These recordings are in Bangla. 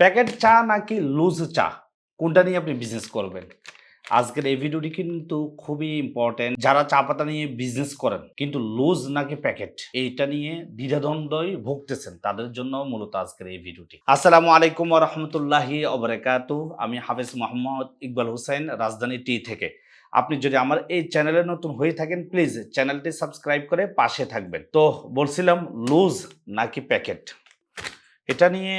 প্যাকেট চা নাকি লুজ চা? কোনটা নিয়ে আপনি বিজনেস করবেন? আজকের এই ভিডিওটি কিন্তু খুবই ইম্পর্টেন্ট যারা চা পাতা নিয়ে বিজনেস করেন, কিন্তু লুজ নাকি প্যাকেট? এইটা নিয়ে দ্বিধাদ্বন্দ্বই ভুগতেছেন। তাদের জন্য মূলত আজকের এই ভিডিওটি আসসালামু আলাইকুম রহমতুল্লাহি অবরাকাতু আমি হাফেজ মোহাম্মদ ইকবাল হুসাইন রাজধানী টি থেকে। আপনি যদি আমার এই চ্যানেলে নতুন হয়ে থাকেন প্লিজ চ্যানেলটি সাবস্ক্রাইব করে পাশে থাকবেন। তো বলছিলাম, লুজ নাকি প্যাকেট? এটা নিয়ে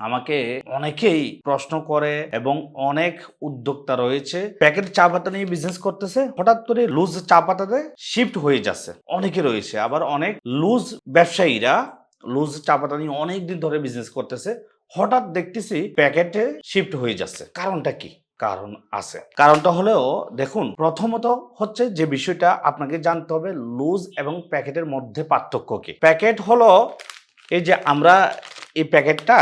আমাকে অনেকেই প্রশ্ন করে এবং অনেক উদ্যোক্তা রয়েছে। প্যাকেট চা পাতা নিয়ে বিজনেস করতেছে, হঠাৎ করে লুজ চা পাতাতে শিফট হয়ে যাচ্ছে। অনেকে রয়েছে, আবার অনেক লুজ ব্যবসায়ীরা লুজ চা পাতা নিয়ে অনেক দিন ধরে বিজনেস করতেছে। হঠাৎ দেখতেছি প্যাকেটে শিফট হয়ে যাচ্ছে। কারণটা কি? কারণ আছে। কারণটা হলেও দেখুন, প্রথমত হচ্ছে যে বিষয়টা আপনাকে জানতে হবে লুজ এবং প্যাকেটের মধ্যে পার্থক্য কি? প্যাকেট হলো এই যে আমরা এই প্যাকেটটা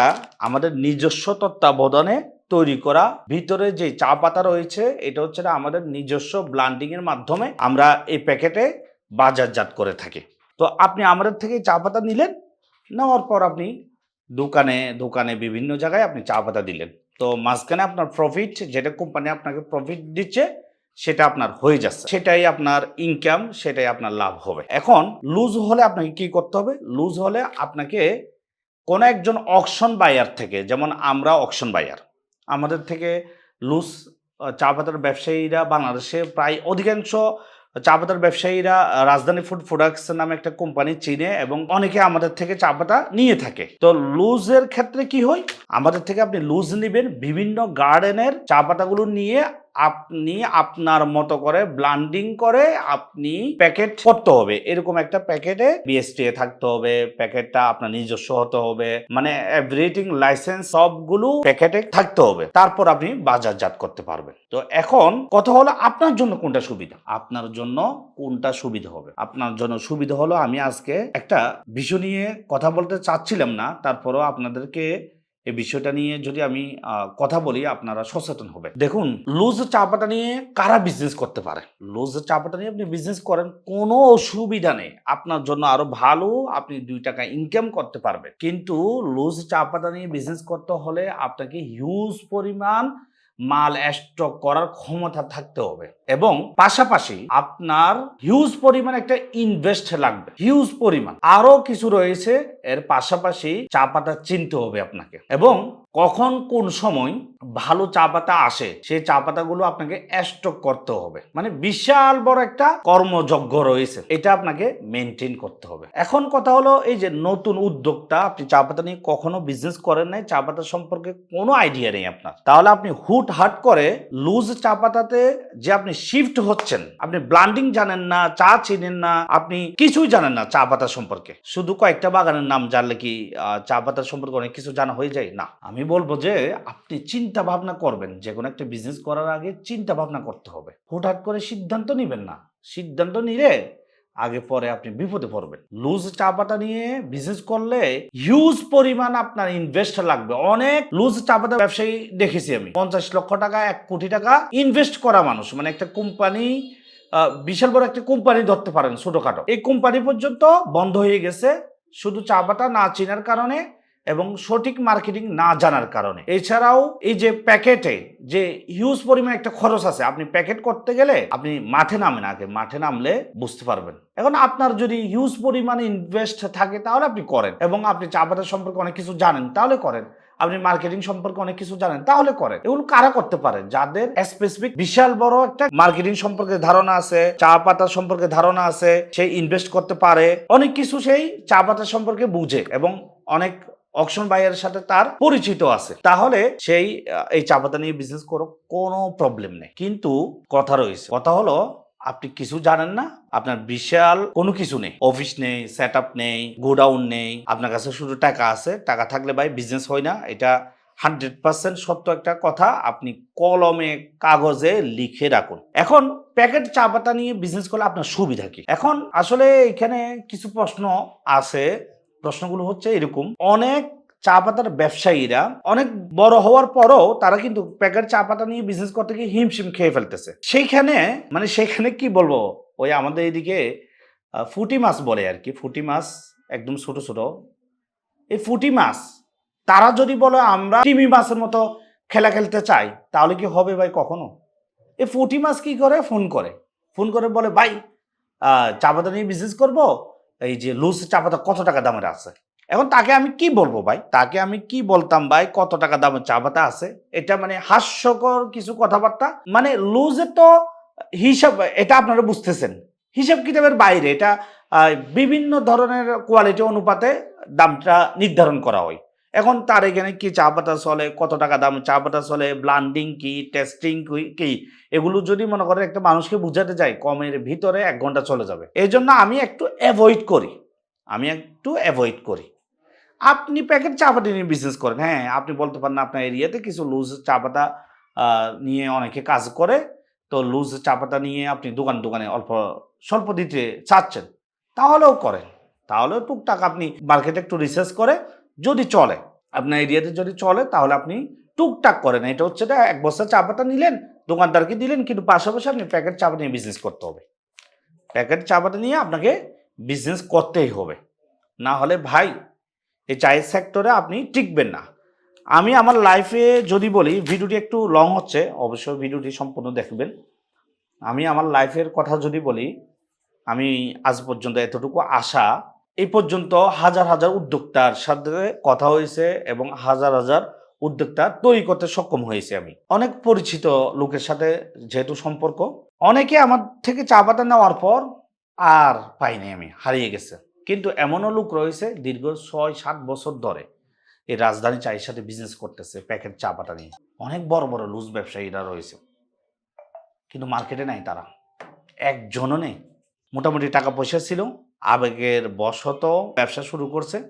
আমাদের নিজস্ব তত্ত্বাবধানে তৈরি করা। ভিতরে যে চা পাতা রয়েছে, এটা হচ্ছে না আমাদের নিজস্ব ব্লান্ডিং এর মাধ্যমে আমরা এই প্যাকেটে বাজারজাত করে থাকি। তো আপনি আমাদের থেকে চা পাতা নিলেন, নেওয়ার পর আপনি দোকানে দোকানে বিভিন্ন জায়গায় আপনি চা পাতা দিলেন। তো মাঝখানে আপনার প্রফিট যেটা কোম্পানি আপনাকে প্রফিট দিচ্ছে, সেটা আপনার হয়ে যাচ্ছে। সেটাই আপনার ইনকাম সেটাই আপনার লাভ হবে। এখন লুজ হলে আপনাকে কি করতে হবে? লুজ হলে আপনাকে কোনো একজন অকশন বায়ার থেকে, যেমন আমরা অকশন বায়ার আমাদের থেকে লুজ চা পাতার ব্যবসায়ীরা বাংলাদেশে প্রায় অধিকাংশ চা পাতার ব্যবসায়ীরা রাজধানী ফুড প্রোডাক্টস নামে একটা কোম্পানি চিনে এবং অনেকে আমাদের থেকে চা পাতা নিয়ে থাকে। তো লুজের ক্ষেত্রে কি হয়? আমাদের থেকে আপনি লুজ নেবেন বিভিন্ন গার্ডেনের চা পাতাগুলো নিয়ে আপনি আপনার মতো করে ব্লান্ডিং করে আপনি প্যাকেট করতে হবে। এরকম একটা প্যাকেটে বিএসটিএ থাকতে হবে, প্যাকেটটা আপনার নিজস্ব হতে হবে মানে এভরিথিং লাইসেন্স সবগুলো প্যাকেটে থাকতে হবে। তারপর আপনি বাজারজাত করতে পারবেন। তো এখন কথা হলো আপনার জন্য কোনটা সুবিধা? আপনার জন্য কোনটা সুবিধা হবে? আপনার জন্য সুবিধা হলো আমি আজকে একটা বিষয় নিয়ে কথা বলতে চাচ্ছিলাম না, তারপরও আপনাদেরকে এই বিষয়টা নিয়ে যদি আমি কথা বলি, আপনারা সচেতন হবে দেখুন, লুজ চা পাতা নিয়ে কারা বিজনেস করতে পারে? লুজ চা পাতা নিয়ে আপনি বিজনেস করেন, কোনো অসুবিধা নেই। আপনার জন্য আরও ভালো, আপনি দুই টাকা ইনকাম করতে পারবেন। কিন্তু লুজ চা পাতা নিয়ে বিজনেস করতে হলে আপনাকে হিউজ পরিমাণ মাল স্টক করার ক্ষমতা থাকতে হবে। এবং পাশাপাশি আপনার হিউজ পরিমাণ একটা ইনভেস্ট লাগবে। হিউজ পরিমাণ। আরও কিছু রয়েছে, এর পাশাপাশি চা পাতা চিনতে হবে আপনাকে। এবং কখন কোন সময় ভালো চা পাতা আসে সেই চা পাতাগুলো আপনাকে স্টক করতে হবে। মানে বিশাল বড় একটা কর্মযজ্ঞ রয়েছে। এটা আপনাকে মেনটেন করতে হবে। এখন কথা হলো এই যে নতুন উদ্যোক্তা, আপনি চা পাতা নিয়ে কখনো বিজনেস করেন নাই, চা পাতা সম্পর্কে কোনো আইডিয়া নেই আপনার। তাহলে আপনি হুট হাট করে লুজ চা পাতাতে যে আপনি শিফট হচ্ছেন, আপনি ব্লান্ডিং জানেন না, চা চিনেন না, আপনি কিছুই জানেন না চা পাতা সম্পর্কে। শুধু কয়েকটা বাগানের নাম জানলে কি চা পাতা সম্পর্কে অনেক কিছু জানা হয়ে যায়? না। আমি বলব যে, আপনি চিন্তা ভাবনা করবেন। যে কোনো একটা বিজনেস করার আগে চিন্তা ভাবনা করতে হবে। হুটহাট করে সিদ্ধান্ত নেবেন না। সিদ্ধান্ত নিলে আগে পরে আপনি বিপদে পড়বেন। লুজ চা পাতা নিয়ে বিজনেস করলে হিউজ পরিমাণ আপনার ইনভেস্ট লাগবে। অনেক লুজ চা পাতা ব্যবসায়ী দেখেছি আমি। পঞ্চাশ লক্ষ টাকা, এক কোটি টাকা ইনভেস্ট করা মানুষ। মানে একটা কোম্পানি বিশাল বড় একটা কোম্পানি ধরতে পারেন ছোটখাটো। এই কোম্পানি পর্যন্ত বন্ধ হয়ে গেছে। শুধু চা পাতা না চেনার কারণে এবং সঠিক মার্কেটিং না জানার কারণে। এছাড়াও এই যে প্যাকেটে যে হিউজ পরিমাণ একটা খরচ আছে, আপনি প্যাকেট করতে গেলে আপনি মাঠে নামেন আগে, মাঠে নামলে বুঝতে পারবেন। এখন আপনার যদি হিউজ পরিমাণে ইনভেস্ট থাকে, তাহলে আপনি করেন এবং আপনি চা পাতা সম্পর্কে অনেক কিছু জানেন, তাহলে করেন। আপনি মার্কেটিং সম্পর্কে অনেক কিছু জানেন, তাহলে করেন। এগুলো কারা করতে পারে? যাদের স্পেসিফিক বিশাল বড় একটা মার্কেটিং সম্পর্কে ধারণা আছে, চা পাতা সম্পর্কে ধারণা আছে সেই ইনভেস্ট করতে পারে। অনেক কিছু সেই চা পাতা সম্পর্কে বুঝে এবং অনেক অকশন বাইয়ের সাথে তার পরিচিত আছে। তাহলে সেই এই চা পাতা নিয়ে বিজনেস করো, কোনো প্রবলেম নেই। কিন্তু কথা রয়েছে, কথা হলো আপনি কিছু জানেন না, আপনার বিশাল কোনো কিছু নেই। অফিস নেই সেট আপ নেই, গোডাউন নেই, আপনার কাছে শুধু টাকা আছে, টাকা থাকলে ভাই বিজনেস হয় না। এটা হান্ড্রেড পার্সেন্ট সত্য একটা কথা, আপনি কলমে, কাগজে লিখে রাখুন। এখন প্যাকেট চা পাতা নিয়ে বিজনেস করলে আপনার সুবিধা কি? এখন আসলে এখানে কিছু প্রশ্ন আছে। প্রশ্নগুলো হচ্ছে এরকম। অনেক চা পাতার ব্যবসায়ীরা অনেক বড় হওয়ার পরও তারা কিন্তু প্যাকেট চা পাতা নিয়ে বিজনেস করতে গিয়ে হিমশিম খেয়ে ফেলতেছে। সেইখানে মানে সেইখানে কি বলব? ওই আমাদের এদিকে ফুটি মাছ বলে আর কি। ফুটি মাছ একদম ছোট ছোট। এই ফুটি মাছ, তারা যদি বলে আমরা টিমি মাছের মতো খেলা খেলতে চাই, তাহলে কি হবে ভাই কখনো? এ ফুটি মাছ কি করে? ফোন করে। ফোন করে বলে, ভাই চা পাতা নিয়ে বিজনেস করব? এই যে লুজ চা পাতা কত টাকা দামের আছে? এখন তাকে আমি কি বলব ভাই? তাকে আমি কি বলতাম ভাই, কত টাকা দামের চা পাতা আছে? এটা মানে হাস্যকর কিছু কথাবার্তা। মানে লুজে তো হিসাব, এটা আপনারা বুঝতেছেন। হিসাব কিতাবের বাইরে এটা বিভিন্ন ধরনের কোয়ালিটি অনুপাতে দামটা নির্ধারণ করা হয়। এখন তার এখানে কি চা পাতা চলে, কত টাকা দাম? চা পাতা চলে ব্লান্ডিং কি টেস্টিং কি এগুলো যদি মনে করেন একটা মানুষকে বুঝাতে যাই কমের ভিতরে এক ঘণ্টা চলে যাবে। এই জন্য আমি একটু অ্যাভয়েড করি। আমি একটু অ্যাভয়েড করি। আপনি প্যাকেট চা পাতা নিয়ে বিজনেস করেন। হ্যাঁ আপনি বলতে পারেন আপনার এরিয়াতে কিছু লুজ চা পাতা নিয়ে অনেকে কাজ করে। তো লুজ চা পাতা নিয়ে আপনি দোকান দোকানে অল্প, স্বল্প দিতে চাচ্ছেন, তাহলেও করেন। তাহলেও টুকটাক আপনি মার্কেটে একটু রিসার্চ করে, যদি চলে আপনার এরিয়াতে যদি চলে, তাহলে আপনি টুকটাক করেন। এটা হচ্ছে এটা এক বস্তা চা পাতা নিলেন, দোকানদারকে দিলেন, কিন্তু পাশাপাশি আপনি প্যাকেট চা পাতা নিয়ে বিজনেস করতে হবে। প্যাকেট চা পাতা নিয়ে আপনাকে বিজনেস করতেই হবে। না হলে ভাই, এই চায়ের সেক্টরে আপনি টিকবেন না। আমি আমার লাইফে যদি বলি ভিডিওটি একটু লং হচ্ছে, অবশ্যই ভিডিওটি সম্পূর্ণ দেখবেন। আমি আমার লাইফের কথা যদি বলি, আমি আজ পর্যন্ত এতটুকু আশা এই পর্যন্ত হাজার হাজার উদ্যোক্তার সাথে কথা হয়েছে এবং হাজার হাজার উদ্যোক্তা তৈরি করতে সক্ষম হয়েছে আমি। অনেক পরিচিত লোকের সাথে যেহেতু সম্পর্ক, অনেকে আমার থেকে চা পাতা নেওয়ার পর আর পাইনি আমি, হারিয়ে গেছে। কিন্তু এমনও লোক রয়েছে দীর্ঘ ছয় সাত বছর ধরে এই রাজধানী চায়ের সাথে বিজনেস করতেছে, প্যাকেট চা পাতা নিয়ে। অনেক বড় বড় লুজ ব্যবসায়ীরা রয়েছে। কিন্তু মার্কেটে নাই তারা। একজনও নেই। মোটামুটি টাকা পয়সা ছিল আবেগের বশত ব্যবসা শুরু করছে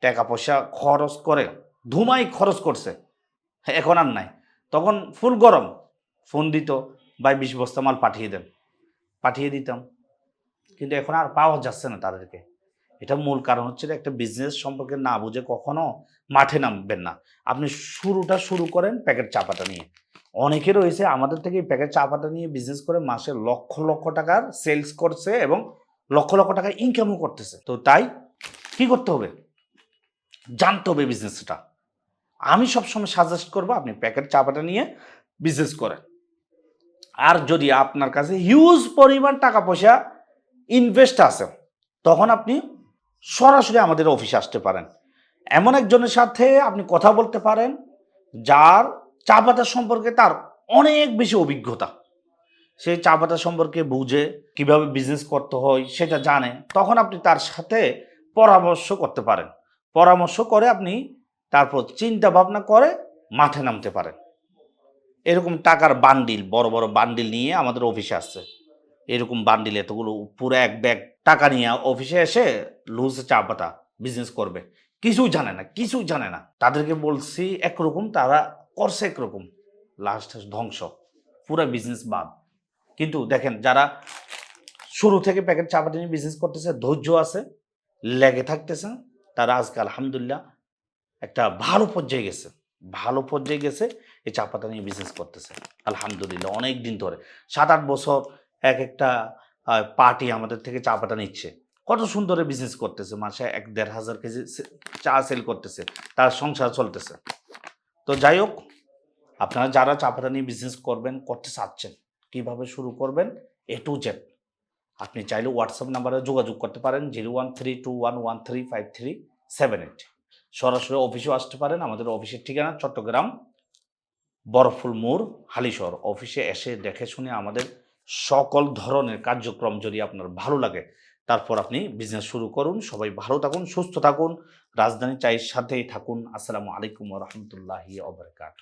টাকা পয়সা খরচ করে, ধুমাই খরচ করছে। এখন আর নাই। তখন ফুল গরম, ফোন দিত, ভাই, বিশ বস্তা মাল পাঠিয়ে দেন। পাঠিয়ে দিতাম। কিন্তু এখন আর পাওয়া যাচ্ছে না তাদেরকে। এটা মূল কারণ হচ্ছে একটা বিজনেস সম্পর্কে না বুঝে কখনো মাঠে নামবেন না। আপনি শুরুটা শুরু করেন প্যাকেট চাপাটা নিয়ে। অনেকে রয়েছে আমাদের থেকে প্যাকেট চাপাটা নিয়ে বিজনেস করে মাসে লক্ষ লক্ষ টাকার সেলস করছে এবং লক্ষ লক্ষ টাকা ইনকামও করতেছে। তো তাই কি করতে হবে? জানতে হবে বিজনেসটা আমি সবসময় সাজেস্ট করব আপনি প্যাকেট চা পাতা নিয়ে বিজনেস করেন। আর যদি আপনার কাছে হিউজ পরিমাণ টাকা পয়সা ইনভেস্ট আছে, তখন আপনি সরাসরি আমাদের অফিসে আসতে পারেন। এমন একজনের সাথে আপনি কথা বলতে পারেন, যার চা পাতা সম্পর্কে তার অনেক বেশি অভিজ্ঞতা। সেই চা পাতা সম্পর্কে বুঝে কীভাবে বিজনেস করতে হয় সেটা জানে, তখন আপনি তার সাথে পরামর্শ করতে পারেন। পরামর্শ করে আপনি তারপর চিন্তা ভাবনা করে মাঠে নামতে পারেন। এরকম টাকার বান্ডিল বড় বড় বান্ডিল নিয়ে আমাদের অফিসে আসছে। এরকম বান্ডিল এতগুলো পুরো এক ব্যাগ টাকা নিয়ে অফিসে এসে লুজ চা পাতা বিজনেস করবে। কিছুই জানে না কিছু জানে না। তাদেরকে বলছি একরকম, তারা করছে একরকম। লাস্ট ধ্বংস। পুরো বিজনেস বাদ। কিন্তু দেখেন, যারা শুরু থেকে প্যাকেট চা পাতা নিয়ে বিজনেস করতেছে, ধৈর্য আছে, লেগে থাকতেছে, তারা আজকে আলহামদুলিল্লাহ একটা ভালো পর্যায়ে গেছে। ভালো পর্যায়ে গেছে, এই চা পাতা নিয়ে বিজনেস করতেছে। আলহামদুলিল্লাহ অনেক দিন ধরে। সাত আট বছর এক একটা পার্টি আমাদের থেকে চা পাতা নিচ্ছে। কত সুন্দরে বিজনেস করতেছে, মাসে এক দেড় হাজার কেজি চা সেল করতেছে, তার সংসার চলতেছে। তো যাই হোক, আপনারা যারা চা পাতা নিয়ে বিজনেস করবেন, করতে চাচ্ছেন কীভাবে শুরু করবেন? এ টু জেড আপনি চাইলে হোয়াটসঅ্যাপ নাম্বারে যোগাযোগ করতে পারেন zero one three two one one three five three seven eight সরাসরি অফিসেও আসতে পারেন, আমাদের অফিসের ঠিকানা চট্টগ্রাম, বরফুল মোড়, হালিশহর। অফিসে এসে দেখে শুনে আমাদের সকল ধরনের কার্যক্রম যদি আপনার ভালো লাগে, তারপর আপনি বিজনেস শুরু করুন। সবাই ভালো থাকুন, সুস্থ থাকুন রাজধানী চায়ের সাথেই থাকুন। আসসালামু আলাইকুম রহমতুল্লাহি অবরকাত